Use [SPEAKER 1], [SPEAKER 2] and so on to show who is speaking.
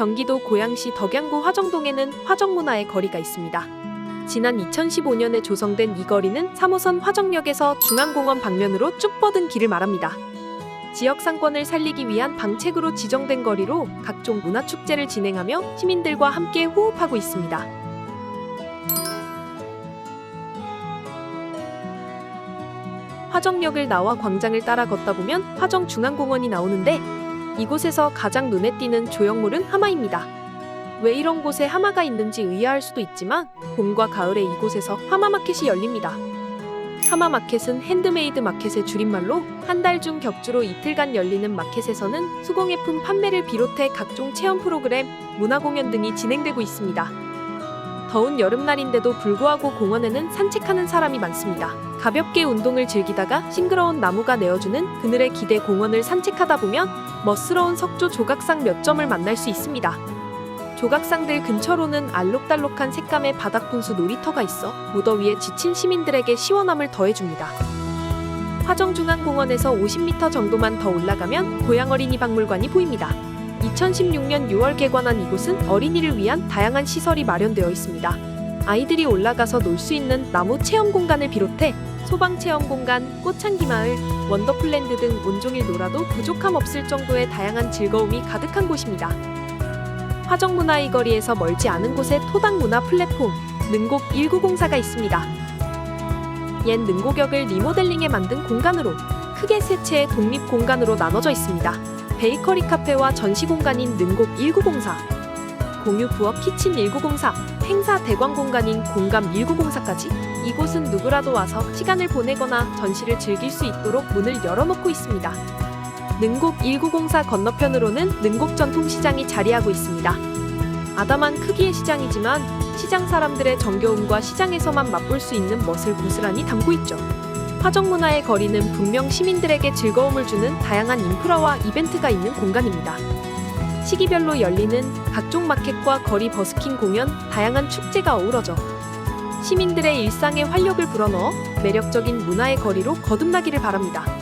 [SPEAKER 1] 경기도 고양시 덕양구 화정동에는 화정문화의 거리가 있습니다. 지난 2015년에 조성된 이 거리는 3호선 화정역에서 중앙공원 방면으로 쭉 뻗은 길을 말합니다. 지역 상권을 살리기 위한 방책으로 지정된 거리로 각종 문화축제를 진행하며 시민들과 함께 호흡하고 있습니다. 화정역을 나와 광장을 따라 걷다 보면 화정 중앙공원이 나오는데 이곳에서 가장 눈에 띄는 조형물은 하마입니다. 왜 이런 곳에 하마가 있는지 의아할 수도 있지만 봄과 가을에 이곳에서 하마 마켓이 열립니다. 하마 마켓은 핸드메이드 마켓의 줄임말로 한 달 중 격주로 이틀간 열리는 마켓에서는 수공예품 판매를 비롯해 각종 체험 프로그램, 문화 공연 등이 진행되고 있습니다. 더운 여름날인데도 불구하고 공원에는 산책하는 사람이 많습니다. 가볍게 운동을 즐기다가 싱그러운 나무가 내어주는 그늘의 기대 공원을 산책하다 보면 멋스러운 석조 조각상 몇 점을 만날 수 있습니다. 조각상들 근처로는 알록달록한 색감의 바닥분수 놀이터가 있어 무더위에 지친 시민들에게 시원함을 더해줍니다. 화정중앙공원에서 50m 정도만 더 올라가면 고양어린이 박물관이 보입니다. 2016년 6월 개관한 이곳은 어린이를 위한 다양한 시설이 마련되어 있습니다. 아이들이 올라가서 놀 수 있는 나무 체험 공간을 비롯해 소방 체험 공간, 꽃향기 마을, 원더풀랜드 등 온종일 놀아도 부족함 없을 정도의 다양한 즐거움이 가득한 곳입니다. 화정문화의 거리에서 멀지 않은 곳에 토닥문화 플랫폼 능곡 1904가 있습니다. 옛 능곡역을 리모델링해 만든 공간으로 크게 세 채의 독립 공간으로 나눠져 있습니다. 베이커리 카페와 전시 공간인 능곡 1904, 공유 부엌 키친 1904, 행사 대관 공간인 공감 1904까지 이곳은 누구라도 와서 시간을 보내거나 전시를 즐길 수 있도록 문을 열어놓고 있습니다. 능곡 1904 건너편으로는 능곡 전통시장이 자리하고 있습니다. 아담한 크기의 시장이지만 시장 사람들의 정겨움과 시장에서만 맛볼 수 있는 멋을 고스란히 담고 있죠. 화정문화의 거리는 분명 시민들에게 즐거움을 주는 다양한 인프라와 이벤트가 있는 공간입니다. 시기별로 열리는 각종 마켓과 거리 버스킹 공연, 다양한 축제가 어우러져 시민들의 일상에 활력을 불어넣어 매력적인 문화의 거리로 거듭나기를 바랍니다.